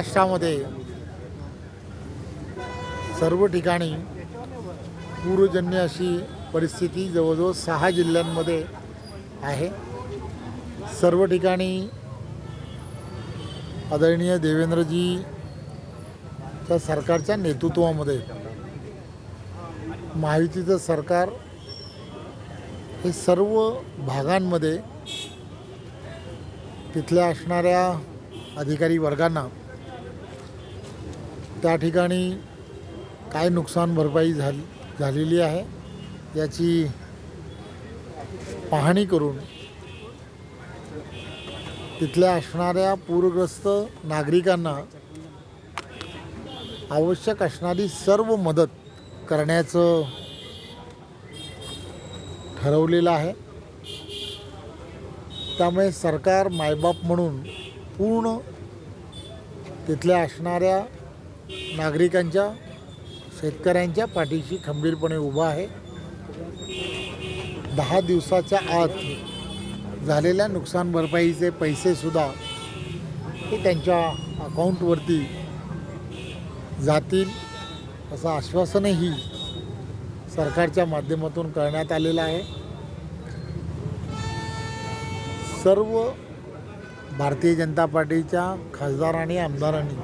महाराष्ट्रामध्ये सर्व ठिकाणी पूरजन्य अशी परिस्थिती जवळजवळ सहा जिल्ह्यांमध्ये आहे. सर्व ठिकाणी आदरणीय देवेंद्रजीच्या सरकारच्या नेतृत्वामध्ये महायुतीचं सरकार हे सर्व भागांमध्ये तिथल्या असणाऱ्या अधिकारी वर्गांना त्या ठिकाणी काय नुकसान भरपाई झाली झालेली आहे याची पाहणी करून तिथल्या असणाऱ्या पूरग्रस्त नागरिकांना आवश्यक असणारी सर्व मदत करण्याचं ठरवलेलं आहे. त्यामुळे सरकार मायबाप म्हणून पूर्ण तिथल्या असणाऱ्या नागरिकांच्या शेतकऱ्यांच्या पाठीशी खंबीरपणे उभा आहे. दहा दिवसाच्या आत झालेल्या नुकसान भरपाईचे पैसेसुद्धा ते त्यांच्या अकाउंटवरती जातील असं आश्वासनही सरकारच्या माध्यमातून करण्यात आलेलं आहे. सर्व भारतीय जनता पार्टीच्या खासदार आणि आमदारांनी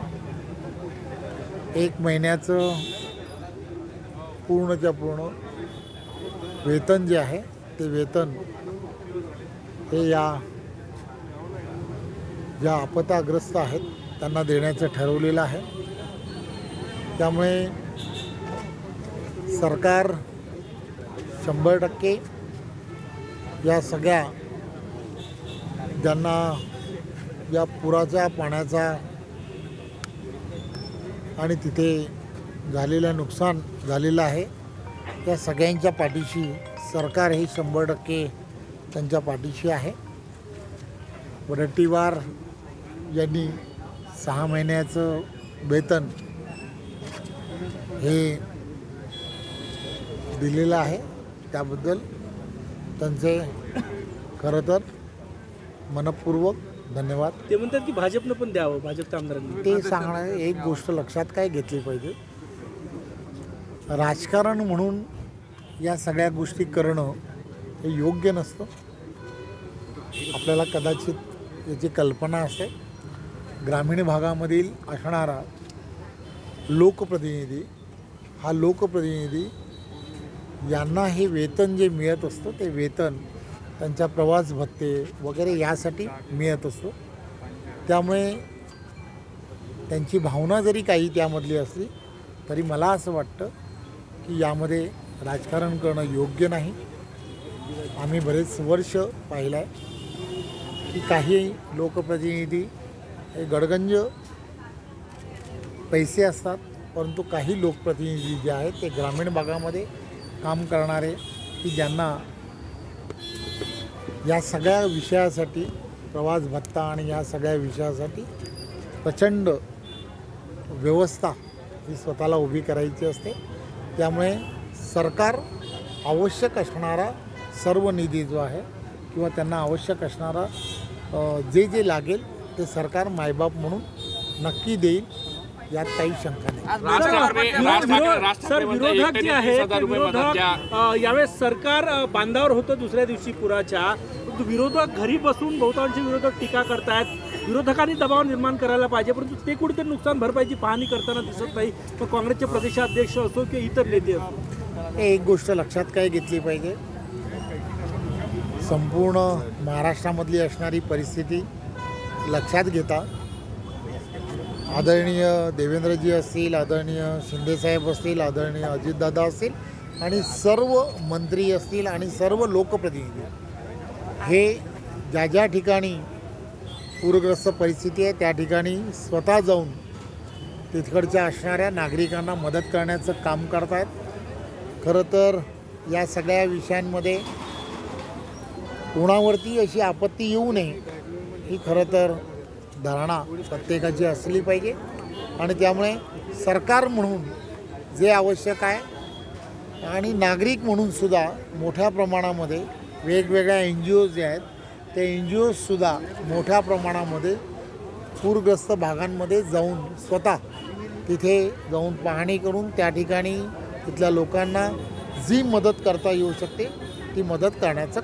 एक महिन्याचं पूर्णच्या पूर्ण वेतन जे आहे ते वेतन हे या ज्या आपताग्रस्त आहेत त्यांना देण्याचं ठरवलेलं आहे. त्यामुळे सरकार शंभर टक्के या सगळ्या ज्यांना या पुराच्या पाण्याचा आणि तिथे झालेलं नुकसान झालेलं आहे. त्या सगळ्यांच्या पाठीशी सरकार हे शंभर टक्के त्यांच्या पाठीशी आहे. वडट्टीवार यांनी सहा महिन्याचं वेतन हे दिलेलं आहे. त्याबद्दल त्यांचे खरं तर मनपूर्वक धन्यवाद. ते म्हणतात की भाजपनं पण द्यावं भाजपच्या आमदारांनी. ते सांगणार एक गोष्ट लक्षात काय घेतली पाहिजे? राजकारण म्हणून या सगळ्या गोष्टी करणं हे योग्य नसतं. आपल्याला कदाचित याची कल्पना असते. ग्रामीण भागामधील असणारा लोकप्रतिनिधी हा लोकप्रतिनिधी यांना हे वेतन जे मिळत असतं ते वेतन त्यांच्या प्रवास भत्ते वगैरे यासाठी मिळत असतो. त्यामुळे त्यांची भावना जरी काही त्यामधली असली तरी मला असं वाटतं की यामध्ये राजकारण करणं योग्य नाही. आम्ही बरेच वर्ष पाहिलं आहे की काही लोकप्रतिनिधी हे गडगंज पैसे असतात परंतु काही लोकप्रतिनिधी जे आहेत ते ग्रामीण भागामध्ये काम करणारे की ज्यांना या सगळ्या विषयासाठी प्रवास भत्ता आणि या सगळ्या विषयासाठी प्रचंड व्यवस्था ही स्वतःला उभी करायची असते. त्यामुळे सरकार आवश्यक असणारा सर्व निधी जो आहे किंवा त्यांना आवश्यक असणारा जे जे लागेल ते सरकार मायबाप म्हणून नक्की देईल. यात काही शंका नाही. सर विरोधक जे आहेत 30,000 ते रुपये मदत विरोधक यावेळेस सरकार बांधावर होतं दुसऱ्या दिवशी पुराच्या. विरोधक घरी बसून बहुतांशी विरोधक टीका करतायत. विरोधकांनी दबाव निर्माण करायला पाहिजे परंतु ते कुठेतरी नुकसान भरपाईची पाहणी करताना दिसत नाही. मग काँग्रेसचे प्रदेशाध्यक्ष असो किंवा इतर नेते असो. हे एक गोष्ट लक्षात काय घेतली पाहिजे? संपूर्ण महाराष्ट्रामधली असणारी परिस्थिती लक्षात घेता. आदरणीय देवेंद्रजी असतील आदरणीय शिंदेसाहेब असतील आदरणीय अजितदादा असतील आणि सर्व मंत्री असतील आणि सर्व लोकप्रतिनिधी. हे ज्या ज्या ठिकाणी पूरग्रस्त परिस्थिती आहे त्या ठिकाणी स्वतः जाऊन तिथकडच्या असणाऱ्या नागरिकांना मदत करण्याचं काम करतायत. खरं तर या सगळ्या विषयांमध्ये कोणावरती अशी आपत्ती येऊ नये ही खरं तर धारणा प्रत्येकाची असली पाहिजे. आणि त्यामुळे सरकार म्हणून जे आवश्यक आहे आणि नागरिक म्हणून सुद्धा मोठ्या प्रमाणामध्ये वेगवेगळ्या एन जी ओज जे आहेत ते एन जी ओजसुद्धा मोठ्या प्रमाणामध्ये पूरग्रस्त भागांमध्ये जाऊन स्वतः तिथे जाऊन पाहणी करून त्या ठिकाणी तिथल्या लोकांना जी मदत करता येऊ शकते ती मदत करण्याचं